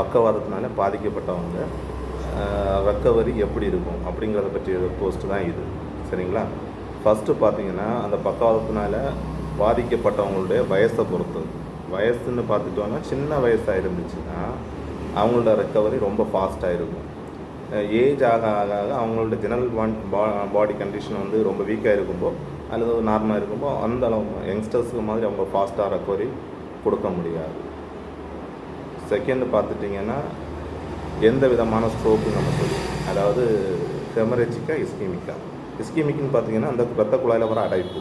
பக்கவாதத்தினால பாதிக்கப்பட்டவங்க ரெக்கவரி எப்படி இருக்கும் அப்படிங்கிறத பற்றிய போஸ்ட் தான் இது. சரிங்களா? ஃபஸ்ட்டு பார்த்தீங்கன்னா அந்த பக்கவாதத்தினால பாதிக்கப்பட்டவங்களுடைய வயசை பொறுத்து. வயசுன்னு பார்த்துட்டோன்னா சின்ன வயசாக இருந்துச்சுன்னா அவங்களோட ரெக்கவரி ரொம்ப ஃபாஸ்ட்டாக இருக்கும் ஏஜ் ஆக ஆக ஆக அவங்களோட ஜெனரல் பாடி கண்டிஷன் வந்து ரொம்ப வீக்காக இருக்கும்போ அல்லது நார்மலாக இருக்கும்போ அந்த அளவு யங்ஸ்டர்ஸுக்கு மாதிரி அவங்க ஃபாஸ்ட்டாக ரெக்கவரி கொடுக்க முடியாது. செகண்ட் பார்த்துட்டிங்கன்னா எந்த விதமான ஸ்ட்ரோக்கு நம்ம சொல்லுவோம் அதாவது ஹெமரேஜிக்கா இஸ்கீமிக்கா இஸ்கீமிக்னு பார்த்தீங்கன்னா அந்த ரத்த குழாயில் வர அடைப்பு.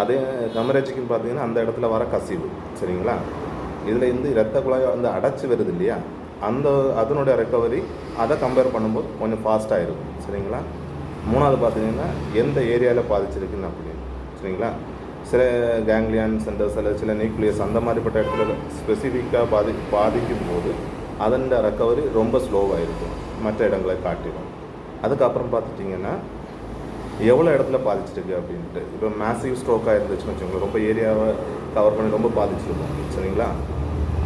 அதே ஹெமரேஜிக்குன்னு பார்த்தீங்கன்னா அந்த இடத்துல வர கசிவு. சரிங்களா? இதில் இருந்து ரத்த குழாய் வந்து அடைச்சி வருது இல்லையா? அந்த அதனுடைய ரெக்கவரி அதை கம்பேர் பண்ணும்போது கொஞ்சம் ஃபாஸ்ட்டாக இருக்கும். சரிங்களா? மூணாவது பார்த்தீங்கன்னா எந்த ஏரியாவில் பாதிச்சிருக்குன்னு அப்படின்னு. சரிங்களா? சில கேங்லியான் சென்டர்ஸ் அல்லது சில நியூக்ளியஸ் அந்த மாதிரிப்பட்ட இடத்துல ஸ்பெசிஃபிக்காக பாதி பாதிக்கும் போது அதன் ரெக்கவரி ரொம்ப ஸ்லோவாக இருக்கும் மற்ற இடங்களை காட்டிடும் அதுக்கப்புறம் பார்த்துட்டிங்கன்னா எவ்வளோ இடத்துல பாதிச்சிருக்கு அப்படின்ட்டு. இப்போ மேசிவ் ஸ்ட்ரோக்காக இருந்துச்சுன்னு வச்சுக்கோங்களேன். ரொம்ப ஏரியாவை கவர் பண்ணி ரொம்ப பாதிச்சிருக்கும். சரிங்களா?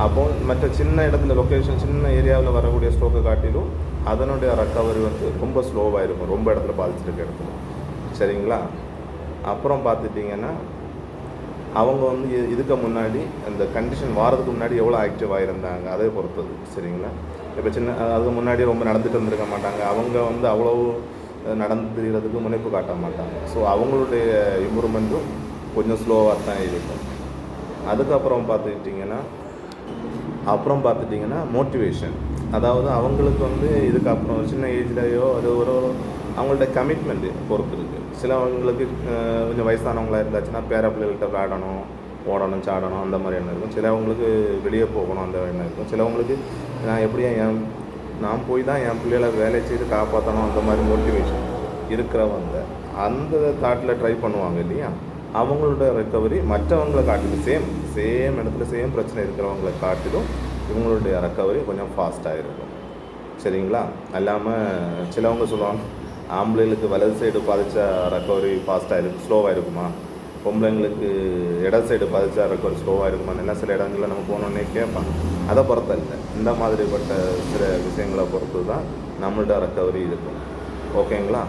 அப்போ மற்ற சின்ன இடத்துல லொக்கேஷன் சின்ன ஏரியாவில் வரக்கூடிய ஸ்ட்ரோக்கை காட்டிலும் அதனுடைய ரெக்கவரி வந்து ரொம்ப ஸ்லோவாக இருக்கும் ரொம்ப இடத்துல பாதிச்சிருக்க இடத்துல. சரிங்களா? அப்புறம் பார்த்துட்டிங்கன்னா அவங்க வந்து இதுக்கு முன்னாடி அந்த கண்டிஷன் வாரதுக்கு முன்னாடி எவ்வளோ ஆக்டிவாக இருந்தாங்க அதை பொறுத்தது சரிங்களா? இப்போ சின்ன அதுக்கு முன்னாடி ரொம்ப நடந்துட்டு இருந்திருக்க மாட்டாங்க. அவங்க வந்து அவ்வளோ நடந்து தெரியறதுக்கு முனைப்பு காட்ட மாட்டாங்க. ஸோ அவங்களுடைய இம்ப்ரூவ்மெண்ட்டும் கொஞ்சம் ஸ்லோவாக தான் இருக்கும். அதுக்கப்புறம் பார்த்துக்கிட்டிங்கன்னா அப்புறம் பார்த்துட்டிங்கன்னா மோட்டிவேஷன் அதாவது அவங்களுக்கு வந்து இதுக்கப்புறம் சின்ன ஏஜ்லேயோ அது ஒரு அவங்கள்ட்ட கமிட்மெண்ட்டு பொறுத்து இருக்குது சிலவங்களுக்கு கொஞ்சம் வயசானவங்களா இருந்தாச்சுன்னா பேர பிள்ளைகள்கிட்ட விளையாடணும் ஓடணும் சாடணும் அந்த மாதிரி எண்ணம் இருக்கும். சிலவங்களுக்கு வெளியே போகணும் அந்த எண்ணம் இருக்கும். சிலவங்களுக்கு நான் எப்படியா என் நான் போய் தான் என் பிள்ளைகளை வேலை செய்து காப்பாற்றணும் அந்த மாதிரி மோட்டிவேஷன் இருக்கிறவங்க அந்த தாட்டில் ட்ரை பண்ணுவாங்க இல்லையா? அவங்களோட ரெக்கவரி மற்றவங்களை காட்டிலும் சேம் சேம் இடத்துல சேம் பிரச்சனை இருக்கிறவங்களை காட்டிலும் இவங்களுடைய ரெக்கவரி கொஞ்சம் ஃபாஸ்ட்டாக இருக்கும். சரிங்களா? அல்லாமல் சிலவங்க சொல்லுவாங்க ஆம்பளைங்களுக்கு வலது சைடு பாதிச்சா ரெக்கவரி ஃபாஸ்ட்டாக இருக்கும் ஸ்லோவாக இருக்குமா? பொம்பளைங்களுக்கு இட சைடு பாதிச்சா ரெக்கவரி ஸ்லோவாக இருக்குமா? என்ன சில இடங்களில் நம்ம போனோன்னே கேட்பாங்க அதை பொறுத்த இல்லை. இந்த மாதிரிப்பட்ட சில விஷயங்களை பொறுத்து தான் நம்மள்ட்ட ரெக்கவரி இருக்கும் ஓகேங்களா?